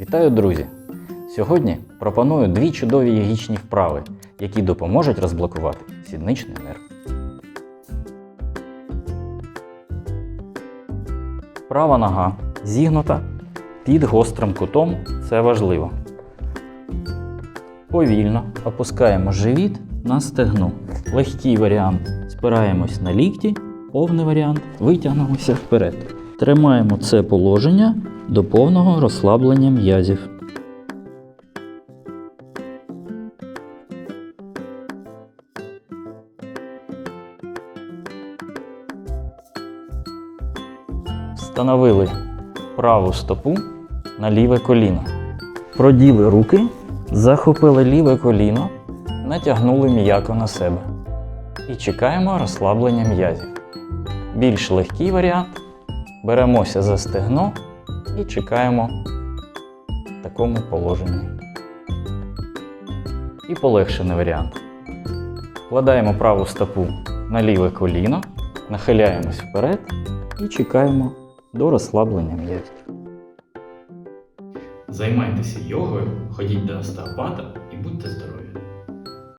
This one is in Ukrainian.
Вітаю, друзі! Сьогодні пропоную дві чудові йогічні вправи, які допоможуть розблокувати сідничний нерв. Права нога зігнута під гострим кутом це важливо. Повільно опускаємо живіт на стегно. Легкий варіант спираємось на лікті, повний варіант витягнемося вперед. Тримаємо це положення до повного розслаблення м'язів. Встановили праву стопу на ліве коліно. Проділи руки, захопили ліве коліно, натягнули м'яко на себе. І чекаємо розслаблення м'язів. Більш легкий варіант. Беремося за стегно і чекаємо в такому положенні. І полегшений варіант. Вкладаємо праву стопу на ліве коліно, нахиляємось вперед і чекаємо до розслаблення м'язів. Займайтеся йогою, ходіть до остеопата і будьте здорові!